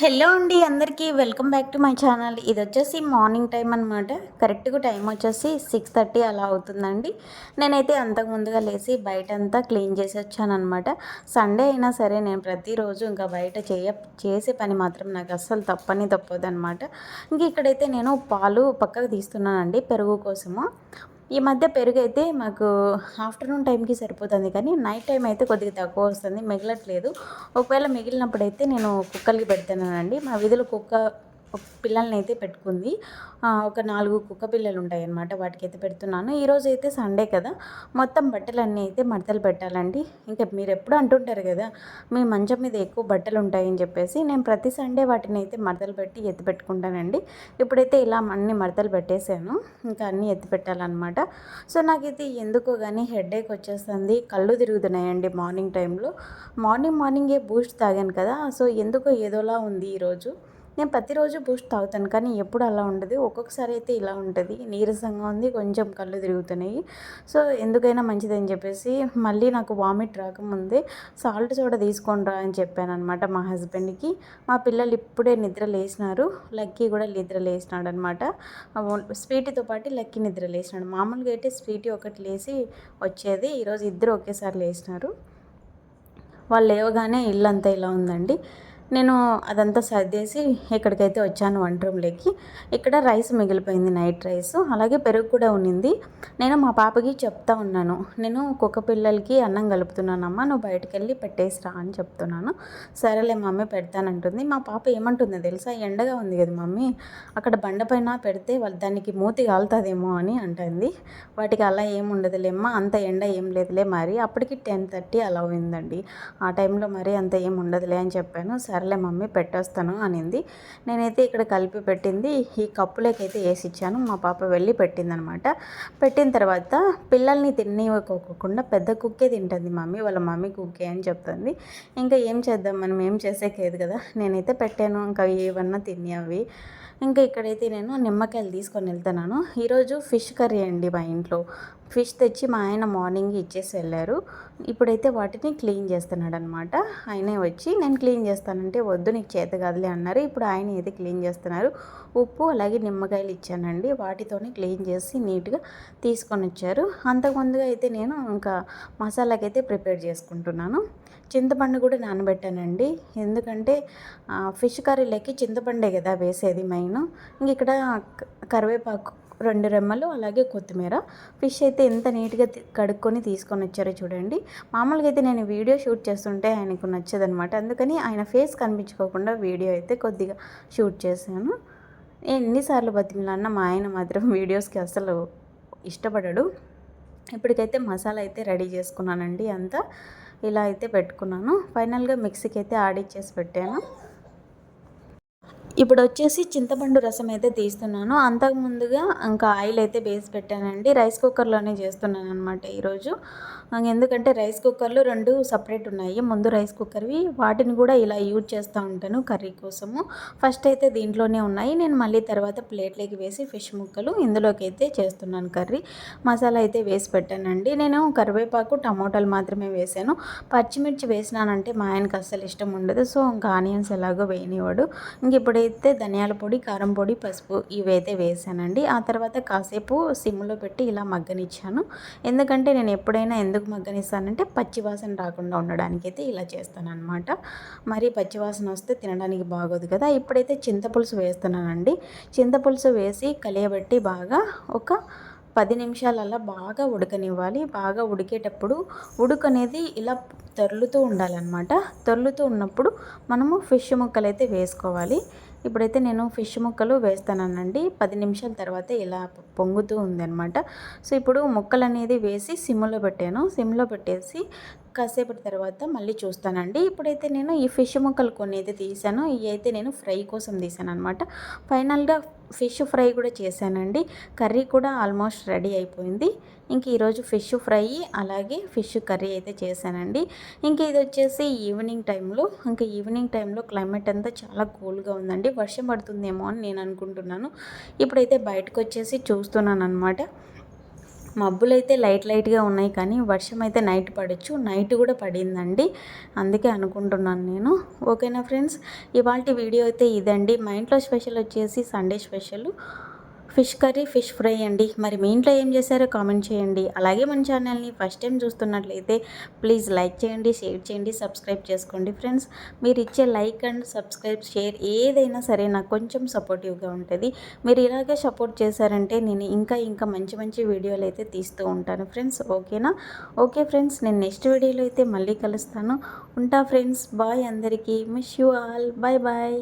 Hello అండి అందరికీ welcome back to my channel. ఇది వచ్చేసి మార్నింగ్ టైం అనమాట కరెక్ట్గా టైం వచ్చేసి సిక్స్ థర్టీ అలా అవుతుందండి. నేనైతే అంతకు ముందుగా లేచి బయట అంతా క్లీన్ చేసి వచ్చానమాట సండే అయినా సరే నేను ప్రతిరోజు ఇంకా బయట చేయ చేసే పని మాత్రం నాకు అస్సలు తప్పని తప్పదు అనమాట ఇంక ఇక్కడైతే నేను పాలు పక్కకు తీస్తున్నానండి పెరుగు కోసము. ఈ మధ్య పెరుగైతే మాకు ఆఫ్టర్నూన్ టైంకి సరిపోతుంది కానీ నైట్ టైం అయితే కొద్దిగా తక్కువ వస్తుంది మిగలట్లేదు. ఒకవేళ మిగిలినప్పుడు అయితే నేను కుక్కలకి పెడతానండి. మా వీధిలో కుక్క పిల్లల్ని అయితే పెట్టుకుంది. ఒక నాలుగు కుక్క పిల్లలు ఉంటాయి అన్నమాట వాటికి అయితే పెడుతున్నాను. ఈరోజు అయితే సండే కదా. మొత్తం బట్టలన్నీ అయితే మడతలు పెట్టాలండి. ఇంకా మీరు ఎప్పుడు అంటుంటారు కదా మీ మంచం మీద ఎక్కువ బట్టలు ఉంటాయని చెప్పేసి నేను ప్రతి సండే వాటిని అయితే మడతలు పెట్టి ఎత్తి పెట్టుకుంటానండి. ఇప్పుడైతే ఇలా అన్ని మడతలు పెట్టేశాను. ఇంకా అన్నీ ఎత్తి పెట్టాలన్నమాట. సో నాకైతే ఎందుకో కానీ హెడేక్ వచ్చేస్తుంది. కళ్ళు తిరుగుతున్నాయండి మార్నింగ్ టైంలో. మార్నింగ్ మార్నింగే బూస్ట్ తాగాను కదా. సో ఎందుకో ఏదోలా ఉంది ఈరోజు. నేను ప్రతిరోజు బూస్ట్ తాగుతాను కానీ ఎప్పుడు అలా ఉండదు. ఒక్కొక్కసారి అయితే ఇలా ఉంటుంది. నీరసంగా ఉంది కొంచెం కళ్ళు తిరుగుతున్నాయి. సో ఎందుకైనా మంచిదని చెప్పేసి మళ్ళీ నాకు వామిట్ రాకముందే సాల్ట్ సోడా తీసుకొని రా అని చెప్పాను అనమాట మా హస్బెండ్కి. మా పిల్లలు ఇప్పుడే నిద్ర లేచినారు లక్కీ కూడా నిద్ర లేచినాడు అనమాట స్వీటీతో పాటు లక్కీ నిద్ర లేచినాడు మామూలుగా అయితే స్వీటీ ఒకటి లేచి వచ్చేది. ఈరోజు ఇద్దరు ఒకేసారి లేచినారు వాళ్ళు లేవగానే ఇల్లు అంతా ఇలా ఉందండి. నేను అదంతా సర్దేసి ఇక్కడికైతే వచ్చాను వంట రూమ్లోకి. ఇక్కడ రైస్ మిగిలిపోయింది నైట్ రైస్. అలాగే పెరుగు కూడా ఉన్నింది. నేను మా పాపకి చెప్తా ఉన్నాను. నేను కుక్క పిల్లలకి అన్నం కలుపుతున్నానమ్మా నువ్వు బయటకు వెళ్ళి పెట్టేసిరా అని చెప్తున్నాను. సరేలే మమ్మీ పెడతానంటుంది. మా పాప ఏమంటుందో తెలుసా? ఎండగా ఉంది కదా మమ్మీ అక్కడ బండ పైన పెడితే వాళ్ళు దానికి మూతి కాలుతుందేమో అని అంటుంది. వాటికి అలా ఏముండదులేమ్మా అంత ఎండ ఏం లేదులే మరి. అప్పటికి టెన్ థర్టీ అలా అయిందండి. ఆ టైంలో మరి అంత ఏం ఉండదులే అని చెప్పాను. సరే సర్లే మమ్మీ పెట్టేస్తాను అనింది. నేనైతే ఇక్కడ కలిపి పెట్టింది. ఈ కప్పులోకైతే వేసి ఇచ్చాను మా పాప వెళ్ళి పెట్టిందనమాట. పెట్టిన తర్వాత పిల్లల్ని తినివ్వకోకుండా పెద్ద కుక్కే తింటుంది మమ్మీ. వాళ్ళ మమ్మీ కుక్కే అని చెప్తుంది. ఇంకా ఏం చేద్దాం? మనం ఏం చేసేకేది కదా. నేనైతే పెట్టాను. ఇంకా ఏమన్నా తిని అవి ఇంకా ఇక్కడైతే నేను నిమ్మకాయలు తీసుకొని వెళ్తున్నాను. ఈరోజు ఫిష్ కర్రీ అండి మా ఇంట్లో. ఫిష్ తెచ్చి మా ఆయన మార్నింగ్ ఇచ్చేసి వెళ్ళారు. ఇప్పుడైతే వాటిని క్లీన్ చేస్తున్నాడు అనమాట ఆయనే వచ్చి నేను క్లీన్ చేస్తానంటే వద్దు నీకు చేత కదలే అన్నారు. ఇప్పుడు ఆయన అయితే క్లీన్ చేస్తున్నారు? ఉప్పు అలాగే నిమ్మకాయలు ఇచ్చానండి. వాటితోనే క్లీన్ చేసి నీట్గా తీసుకొని వచ్చారు అంతకుముందుగా అయితే నేను ఇంకా మసాలాకైతే ప్రిపేర్ చేసుకుంటున్నాను. చింతపండు కూడా నానబెట్టానండి. ఎందుకంటే ఫిష్ కర్రీలోకి చింతపండే కదా వేసేది మెయిన్. ఇంక ఇక్కడ కరివేపాకు రెండు రెమ్మలు అలాగే కొత్తిమీర. ఫిష్ అయితే ఎంత నీట్గా కడుక్కొని తీసుకొని వచ్చారో చూడండి. మామూలుగా అయితే నేను వీడియో షూట్ చేస్తుంటే ఆయనకు నచ్చదనమాట అందుకని ఆయన ఫేస్ కనిపించుకోకుండా వీడియో అయితే కొద్దిగా షూట్ చేశాను. ఎన్నిసార్లు బతిమిలన్న మా ఆయన మాత్రం వీడియోస్కి అసలు ఇష్టపడడు. ఇప్పటికైతే మసాలా అయితే రెడీ చేసుకున్నానండి అంతా. ఇలా అయితే పెట్టుకున్నాను. ఫైనల్గా మిక్సీకి అయితే ఆడిచ్చేసి పెట్టాను. ఇప్పుడు వచ్చేసి చింతపండు రసం అయితే తీస్తున్నాను. అంతకు ముందుగా ఇంకా ఆయిల్ అయితే బేస్ పెట్టానండి. రైస్ కుక్కర్లోనే చేస్తున్నాను అనమాట ఈరోజు ఎందుకంటే రైస్ కుక్కర్లు రెండు సపరేట్ ఉన్నాయి. ముందు రైస్ కుక్కర్వి వాటిని కూడా ఇలా యూజ్ చేస్తూ ఉంటాను కర్రీ కోసము. ఫస్ట్ అయితే దీంట్లోనే ఉన్నాయి. నేను మళ్ళీ తర్వాత ప్లేట్లోకి వేసి ఫిష్ ముక్కలు ఇందులోకి అయితే చేస్తున్నాను కర్రీ. మసాలా అయితే వేసి పెట్టానండి. నేను కరివేపాకు టమోటాలు మాత్రమే వేసాను. పచ్చిమిర్చి వేసినానంటే మా ఆయనకు అస్సలు ఇష్టం ఉండదు. సో ఇంకా ఆనియన్స్ ఎలాగో వేయనివాడు ఇంక అయితే ధనియాల పొడి కారం పొడి పసుపు ఇవైతే వేసానండి ఆ తర్వాత కాసేపు సిమ్లో పెట్టి ఇలా మగ్గనిచ్చాను. ఎందుకంటే నేను ఎప్పుడైనా ఎందుకు మగ్గనిస్తానంటే పచ్చివాసన రాకుండా ఉండడానికి అయితే ఇలా చేస్తాను అనమాట మరి పచ్చివాసన వస్తే తినడానికి బాగోదు కదా. ఇప్పుడైతే చింతపులుసు వేస్తున్నానండి. చింతపులుసు వేసి కలియబెట్టి బాగా ఒక పది నిమిషాలల్లా బాగా ఉడకనివ్వాలి. బాగా ఉడికేటప్పుడు ఉడుకనేది ఇలా తరులుతూ ఉండాలన్నమాట. తరులుతూ ఉన్నప్పుడు మనము ఫిష్ ముక్కలు అయితే వేసుకోవాలి. ఇప్పుడైతే నేను ఫిష్ ముక్కలు వేస్తానండి పది నిమిషాల తర్వాత ఇలా పొంగుతూ ఉందన్నమాట. సో ఇప్పుడు ముక్కలు అనేది వేసి సిమ్లో పెట్టాను. సిమ్లో పెట్టేసి కాసేపటి తర్వాత మళ్ళీ చూస్తానండి. ఇప్పుడైతే నేను ఈ ఫిష్ ముక్కలు కొన్ని అయితే తీసాను. ఇవి అయితే నేను ఫ్రై కోసం తీసాను అనమాట ఫైనల్గా ఫిష్ ఫ్రై కూడా చేశానండి. కర్రీ కూడా ఆల్మోస్ట్ రెడీ అయిపోయింది. ఇంక ఈరోజు ఫిష్ ఫ్రై అలాగే ఫిష్ కర్రీ అయితే చేశానండి. ఇంక ఇది వచ్చేసి ఈవినింగ్ టైంలో. ఇంకా ఈవినింగ్ టైంలో క్లైమేట్ అంతా చాలా కూల్గా ఉందండి. వర్షం పడుతుందేమో అని నేను అనుకుంటున్నాను. ఇప్పుడైతే బయటకు వచ్చేసి చూస్తున్నాను అనమాట మబ్బులు అయితే లైట్ లైట్గా ఉన్నాయి కానీ వర్షం అయితే నైట్ పడచ్చు. నైట్ కూడా పడిందండి. అందుకే అనుకుంటున్నాను నేను. ఓకేనా ఫ్రెండ్స్? ఇవాళ వీడియో అయితే ఇదండి. మా ఇంట్లో స్పెషల్ వచ్చేసి Sunday special. Fish curry fish fry అండి. మరి మీ ఇంట్లో ఏం చేశారో కామెంట్ చేయండి. అలాగే మన ఛానల్ని ఫస్ట్ టైం చూస్తున్నట్లయితే ప్లీజ్ లైక్ చేయండి షేర్ చేయండి సబ్స్క్రైబ్ చేసుకోండి ఫ్రెండ్స్. మీరు ఇచ్చే లైక్ అండ్ సబ్స్క్రైబ్ షేర్ ఏదైనా సరే నాకు కొంచెం సపోర్టివ్గా ఉంటుంది. మీరు ఇలాగే సపోర్ట్ చేశారంటే నేను ఇంకా ఇంకా మంచి మంచి వీడియోలు అయితే తీస్తూ ఉంటాను ఫ్రెండ్స్. ఓకేనా? ఓకే ఫ్రెండ్స్ నేను నెక్స్ట్ వీడియోలో అయితే మళ్ళీ కలుస్తాను. ఉంటా ఫ్రెండ్స్ బాయ్ అందరికీ. Miss you all. Bye bye.